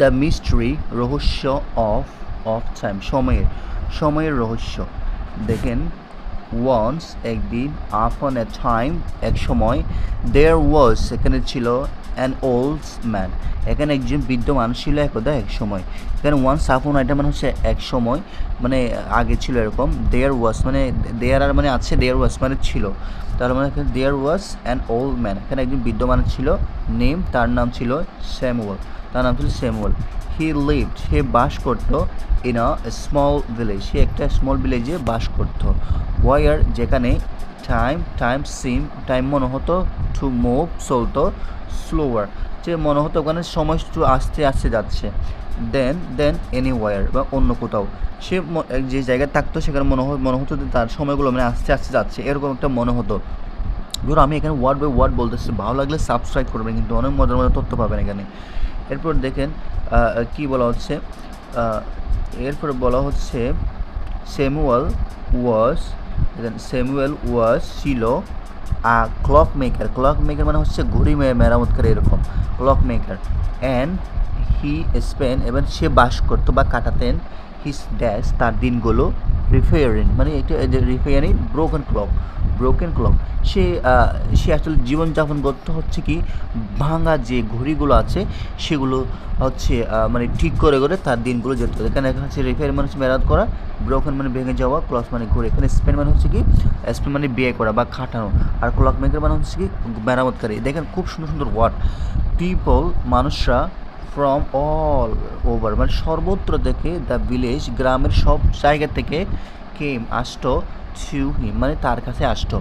The mystery, রহস্য of of time, সময়ের সময়ের রহস্য। দেখেন ওয়ান্স একদিন আপন এ টাইম এক সময় দেয়ার ওয়াজ সেখানে ছিল অ্যান ওল্ড ম্যান এখানে একজন বৃদ্ধ মানুষ ছিল একদা এক সময়। এখানে ওয়ান্স আপন এটা মানে হচ্ছে এক সময় মানে আগে ছিল এরকম। দেয়ার ওয়াজ মানে দেয়ার আর মানে আছে দেয়ার ওয়াজ মানে ছিল। তার মানে এখানে there was an old man এখানে একজন বৃদ্ধ মানুষ ছিল নেম তার নাম ছিল স্যামুয়াল তার নাম ছিল স্যামুয়াল হি লিভড সে বাস করতো ইন আ স্মল ভিলেজ সে একটা স্মল ভিলেজে বাস করতো। ওয়ার যেখানে টাইম টাইম সিম টাইম মনে হতো টু মুভ চলতো স্লোয়ার যে মনে হতো ওখানে সময় একটু আস্তে আস্তে যাচ্ছে। দেন দেন এনি ওয়ার বা অন্য কোথাও। সে যে জায়গায় থাকতো সেখানে মনে মনে হতো যে তার সময়গুলো মানে আস্তে আস্তে যাচ্ছে। এরকম একটা মনে হতো। ধরো আমি এখানে ওয়ার্ড বাই ওয়ার্ড বলতেছি, ভালো লাগলে সাবস্ক্রাইব করবেন কিন্তু অনেক মজার মজার তথ্য পাবেন এখানে। এরপর দেখেন কি বলা হচ্ছে? এরপর বলা হচ্ছে, স্যামুয়াল ওয়াজ, দেখেন, স্যামুয়েল ওয়াজ ছিল ক্লক মেকার ক্লক মেকার মানে হচ্ছে ঘড়ি মে- মেরামতকারী এরকম clock maker and he spent এবং সে বাস করতো বা কাটাতেন হিস ড্যাশ তার দিনগুলো রিফেয়ারিং মানে এটা repairing broken clock broken clock সে সে আসলে জীবনযাপন করতে হচ্ছে কি? ভাঙা যে ঘড়িগুলো আছে, সেগুলো হচ্ছে মানে ঠিক করে করে তার দিনগুলো যেতে হবে। এখানে হচ্ছে রিফেয়ার মানে হচ্ছে মেরামত করা ব্রোকেন মানে ভেঙে যাওয়া ক্লক মানে ঘুরে। এখানে স্পেন মানে হচ্ছে কি? স্পেন মানে বিয়ে করা বা খাটানো। আর ক্লক মেকার মানে হচ্ছে কি? মেরামতকারী। দেখেন খুব সুন্দর সুন্দর ওয়ার্ড পিপল মানুষরা ফ্রম অল ওভার মানে সর্বত্র থেকে দ্য ভিলেজ গ্রামের সব জায়গা থেকে কেম আসতো হিম মানে তার কাছে আসতো।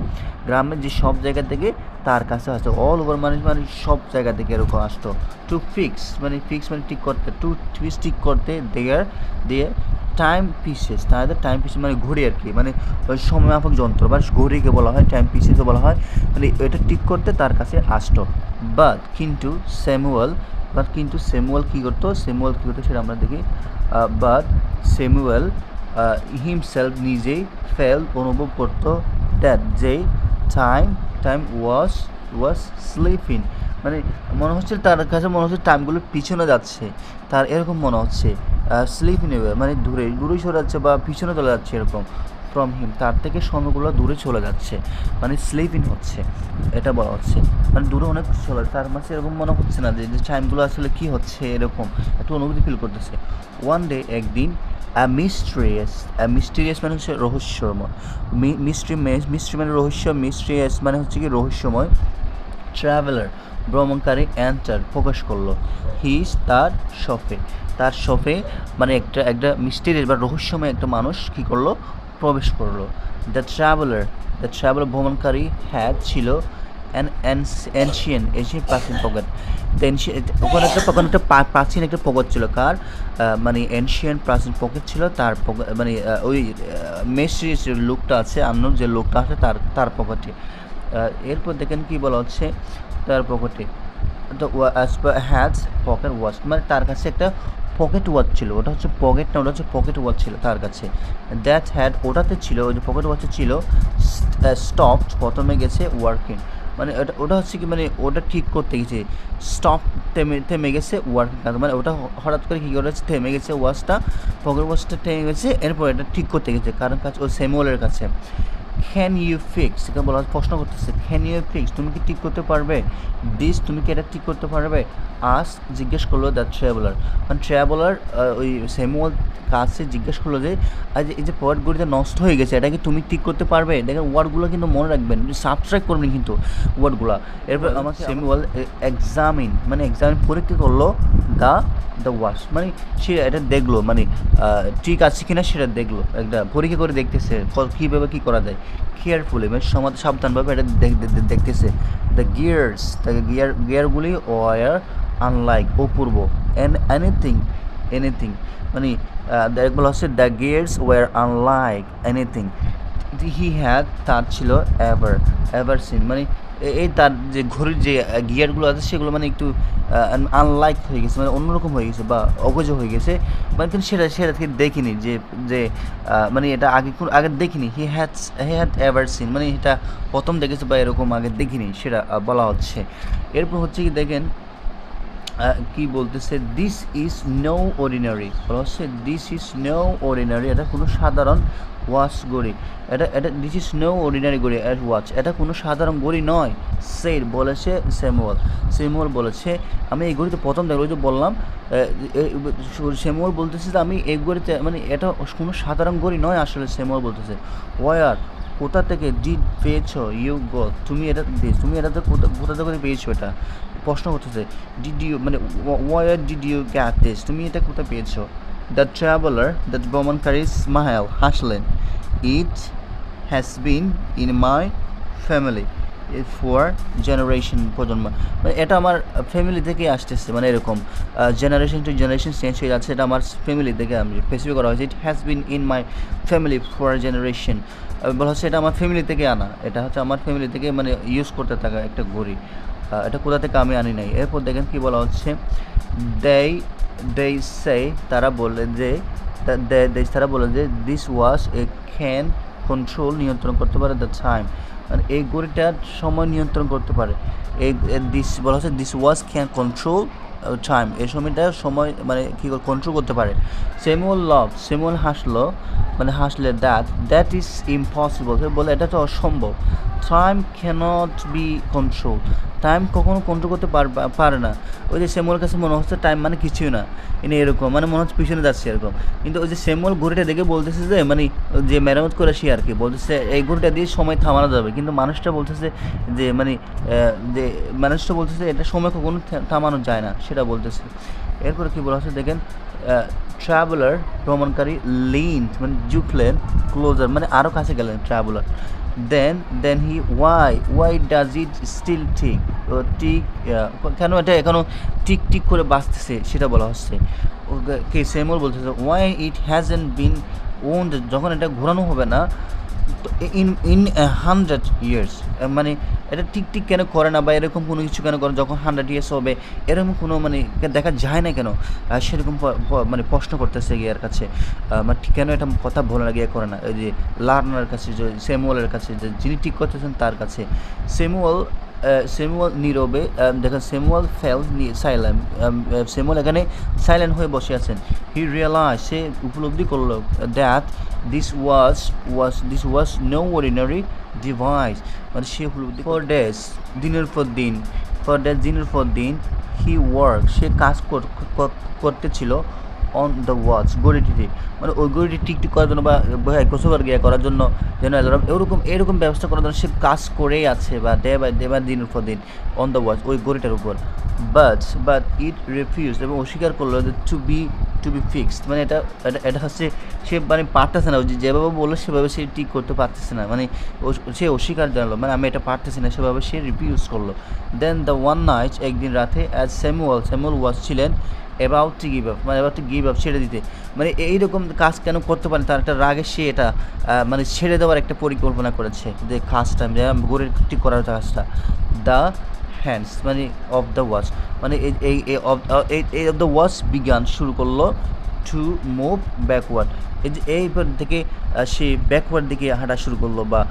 গ্রামের যে সব জায়গা থেকে তার কাছে আসতো। অল ওভার মানে মানে সব জায়গা থেকে এরকম আসতো। টু ফিক্স মানে ফিক্স মানে ঠিক করতে টু টুইস ঠিক করতে দেয়ার দিয়ে টাইম পিসেস তাদের টাইম পিসেস মানে ঘড়ি আর কি। মানে সময়মাপক যন্ত্র, বা ঘড়িকে বলা হয় টাইম পিসেসও বলা হয়। মানে এটা ঠিক করতে তার কাছে আসতো। বাট কিন্তু স্যামুয়াল বাট কিন্তু স্যামুয়াল কী করতো? স্যামুয়াল কী করতো? সেটা আমরা দেখি। বাট স্যামুয়াল হিমসেলফ নিজেই ফেল অনুভব করতো দ্যাট যে time time was was sleeping মানে মনে হচ্ছে তার কাছে মনে হচ্ছে টাইমগুলো পিছনে যাচ্ছে। তার এরকম মনে হচ্ছে স্লিপ নেবে মানে দূরে দূরে সরে যাচ্ছে বা পিছনে চলে যাচ্ছে এরকম ফ্রম হিম তার থেকে সময়গুলো দূরে চলে যাচ্ছে মানে স্লিপিং হচ্ছে, এটা বলা হচ্ছে। মানে দূরে অনেক চলে, তার মাঝে এরকম মনে হচ্ছে না যে টাইমগুলো আসলে কি হচ্ছে এরকম, একটা অনুভূতি ফিল করতেছে। ওয়ান ডে একদিন মিস্ট্রিয়াস অ্যা মিস্টিরিয়াস মানে হচ্ছে রহস্যময়। মিস্ট্রি মিস্ট্রি মানে রহস্য মিস্ট্রিয়াস মানে হচ্ছে কি রহস্যময়। ট্রাভেলার ভ্রমণকারী অ্যান্টার প্রকাশ করল। হিস তার শপে তার শপে মানে একটা একটা মিস্টেরিয়াস বা রহস্যময় একটা মানুষ কী করল? প্রবেশ করল। দ্য ট্রাভেলার দ্য ট্রাভেলার ভ্রমণকারী হ্যাড ছিল অ্যানশিয়ান এশিয়ান প্রাচীন পকেট ওখানে একটা ওখানে একটা প্রাচীন একটা পকেট ছিল, কার? মানে এনশিয়ান প্রাচীন পকেট ছিল, তার মানে ওই মেসির যে লোকটা আছে আন্ন যে লোকটা আছে, তার তার পকেটে এরপর দেখেন কি বলা হচ্ছে, তার পকেটে তো হ্যাজ পকেট ওয়াচ মানে তার কাছে একটা পকেট ওয়াচ ছিল, ওটা হচ্ছে পকেট না, ওটা হচ্ছে পকেট ওয়াচ ছিল তার কাছে। দ্যাট হ্যাড ওটাতে ছিল, ওই যে পকেট ওয়াচে ছিল স্টপ প্রথমে গেছে ওয়ার্কিং মানে ওটা ওটা হচ্ছে কি মানে ওটা ঠিক করতে গেছে। স্টপ থেমে থেমে গেছে ওয়ার্কটা মানে ওটা হঠাৎ করে কী করেছে থেমে গেছে ওয়াশটা পকেট ওয়াশটা থেমে গেছে, এরপর এটা ঠিক করতে গেছে, কারণ কাজ ও স্যামুয়েলের কাছে। ক্যান ইউ ফিক্স এটা বলা প্রশ্ন করতেছে ক্যান ইউ ফিক্স তুমি কি ঠিক করতে পারবে? দিস তুমি কি এটা ঠিক করতে পারবে? আস জিজ্ঞেস করল দ্য ট্রাভেলার মানে ট্রাভেলার ওই স্যামুয়েল কাছে জিজ্ঞেস করল যে আজ এই যে ওয়ার্ডগুলিতে নষ্ট হয়ে গেছে এটা কি তুমি ঠিক করতে পারবে? দেখেন ওয়ার্ডগুলো কিন্তু মনে রাখবেন সাবস্ক্রাইব করবেন কিন্তু ওয়ার্ডগুলো এরপর আমার স্যামুয়েল এক্সামিন মানে এক্সামিন পরীক্ষা করল দ্য দ্য ওয়াশ মানে সে এটা দেখল মানে ঠিক আছে কিনা সেটা দেখল একটা পরীক্ষা করে দেখতেছে কীভাবে কী করা যায়। কেয়ারফুলি মানে সমাজ সাবধানভাবে এটা দেখ- দেখ- দেখ- দেখতেছে। দ্য গিয়ার্স তাকে গিয়ার গিয়ারগুলি ওয়ার আনলাইক অপূর্ব। এন এনিথিং এনিথিং মানে বলা হচ্ছে the gears were unlike anything he had তার ছিল এভার এভার সিন মানে এই তার যে ঘড়ির যে গিয়ারগুলো আছে, সেগুলো মানে একটু আনলাইক হয়ে গেছে মানে অন্যরকম হয়ে গেছে বা অগজ হয়ে গেছে। মানে কিন্তু সেটা সেটা থেকে দেখিনি যে যে মানে এটা আগে কোন, আগে দেখিনি। He had he had ever seen মানে এটা প্রথম দেখেছে বা এরকম আগে দেখিনি, সেটা বলা হচ্ছে। এরপর হচ্ছে কি দেখেন কি বলতেছে দিস ইজ নো অর্ডিনারি বলা হচ্ছে দিস ইজ নো অর্ডিনারি এটা কোনো সাধারণ ওয়াচ গড়ি। এটা এটা দিস ইজ নো অর্ডিনারি গড়ি অ্যাট ওয়াচ এটা কোনো সাধারণ গড়ি নয় সের বলেছে স্যামুয়াল স্যামুয়াল বলেছে, আমি এই গড়িতে প্রথম ওই যে বললাম স্যামুয়াল বলতেছে যে আমি এই গড়িতে মানে এটা কোনো সাধারণ গড়ি নয় আসলে স্যামুয়াল বলতেছে। ওয়ার কোথা থেকে ডিড পেয়েছ? ইউ গট তুমি এটা তুমি এটাতে কোথা থেকে পেয়েছ এটা? প্রশ্ন করতেছে ডিড ইউ মানে where did you get this তুমি এটা কোথায় পেয়েছ? দ্য ট্রাভেলার দ্য ভ্রমণকারী স্মাইল হাসলেন it has been in my family for generation প্রজন্ম। মানে এটা আমার ফ্যামিলি থেকে আসতেছে মানে এরকম। জেনারেশন টু জেনারেশন চেঞ্জ হয়ে যাচ্ছে, এটা আমার ফ্যামিলি থেকে আমি স্পেসিফিক করা হয়েছে। It has been in my family for generation বলা হচ্ছে এটা আমার ফ্যামিলি থেকে আনা। এটা হচ্ছে আমার ফ্যামিলি থেকে মানে ইউজ করতে থাকা একটা ঘড়ি। এটা কোথা থেকে আমি আনি নাই। এরপর দেখেন কি বলা হচ্ছে দেই দেই সে তারা বলে যে they- তারা বলে যে this was a can control নিয়ন্ত্রণ করতে পারে দ্য টাইম মানে এই ঘড়িটা সময় নিয়ন্ত্রণ করতে পারে। এই দিস বলা হচ্ছে this was can control time এই সময়টা সময় মানে কী কন্ট্রোল করতে পারে। সেমুয়াল লভ সেমুল হাসলো মানে হাসলে দ্যাট দ্যাট ইজ ইম্পসিবল বলে এটা তো অসম্ভব। Time cannot be control time কখনো কন্ট্রোল করতে পারে না। ওই যে সেমুয়াল কাছে মনে হচ্ছে টাইম মানে কিছুই না। ইনি এরকম মানে মনে হচ্ছে পিছনে যাচ্ছে এরকম। কিন্তু ওই যে সেমুয়াল ঘড়িটা দেখে বলতেছে যে মানে যে মেরামত করে সে আর কি, বলতেছে এই ঘড়িটা দিয়ে সময় থামানো যাবে। কিন্তু মানুষটা বলতেছে যে মানে যে মানুষটা বলতেছে এটা সময় কখনো থামানো যায় না, সেটা বলতেছে। এরপরে কি বলা হচ্ছে দেখেন ট্রাভেলার ভ্রমণকারী লিন মানে ঝুঁকলেন ক্লোজার মানে আরও কাছে গেলেন traveller then then he why why does it still ঠিক টিক কেন এটা এখনও টিক টিক করে বাঁচতেছে সেটা বলা হচ্ছে। কে, সেমল বলতেছে why it hasn't been owned যখন এটা ঘোরানো হবে না ইন ইন হান্ড্রেড ইয়ার্স মানে এটা ঠিক ঠিক কেন করে না বা এরকম কোনো কিছু কেন করে যখন হান্ড্রেড ইয়ার্স হবে, এরকম কোনো মানে দেখা যায় না কেন? সেরকম মানে প্রশ্ন করতেছে গিয়ার কাছে। মানে ঠিক কেন এটা কথা বলে না গিয়ে করে না? ওই যে লার্নার কাছে, যে সেমুয়ালের কাছে, যে যিনি ঠিক করতেছেন তার কাছে। স্যামুয়াল স্যামুয়াল নীরবে দেখেন স্যামুয়াল ফেল সাইলেন্ট স্যামুয়াল এখানে সাইলেন্ট হয়ে বসে আছেন। হি রিয়েলাইজ সে উপলব্ধি করল that this was was this was no ordinary device মানে সে উপলব্ধি ফর ডেজ দিনের পর দিন ফর ডেজ দিনের পর দিন হি ওয়ার্ক সে কাজ কর- কর- করতেছিল। অন দ্য ওয়াচ গড়িটিতে মানে ওই গড়িটি টিকটিক করার জন্য বা গোসবার গিয়ে করার জন্য যেন অ্যালার্ম এরকম এরকম ব্যবস্থা করার জন্য সে কাজ করেই আছে বা ডে বাই ডে বা দিনের পর দিন অন দ্য ওয়াচ ওই গড়িটার উপর। বাট বাট ইট রিফিউজ এবং অস্বীকার করল যে to be to be fixed মানে এটা এটা হচ্ছে সে মানে পারতেছে না যেভাবে বলল সেভাবে সে ঠিক করতে পারতেছে না। মানে সে অস্বীকার জানালো মানে আমি এটা পারতেছি না, সেভাবে সে রিফিউজ করল। দেন দ্য ওয়ান নাইট একদিন রাতে অ্যাজ স্যামুয়াল স্যামুয়াল ওয়াজ ছিলেন অ্যাবাউট টু গিভ আপ মানে অ্যাবাউট টু গিভ আপ ছেড়ে দিতে। মানে এইরকম কাজ কেন করতে পারে তার একটা রাগে সে এটা মানে ছেড়ে দেওয়ার একটা পরিকল্পনা করেছে যে কাজটা গড়ের ঠিক করার কাজটা। দ্য হ্যান্ডস মানে অফ দ্য ওয়াচ মানে এই অফ দ্য ওয়াচ বিজ্ঞান শুরু করল টু মুভ ব্যাকওয়ার্ড এইবার থেকে সে ব্যাকওয়ার্ড দিকে হাঁটা শুরু করল বা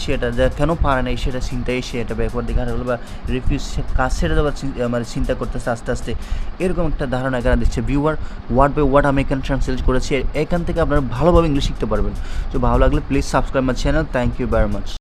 সে এটা কেন পারে নাই সেটা চিন্তায় সে এটা ব্যাকওয়ার্ড দিকে হাঁটা করল বা রিফিউজ কাজ ছেড়ে দেওয়ার মানে চিন্তা করতেছে আস্তে আস্তে। এরকম একটা ধারণা এখানে দিচ্ছে। ভিউয়ার ওয়ার্ড বাই ওয়ার্ড আমি এখানে ট্রান্সলেট করেছি। এখান থেকে আপনারা ভালোভাবে ইংলিশ শিখতে পারবেন। তো ভালো লাগলে please subscribe my channel thank you very much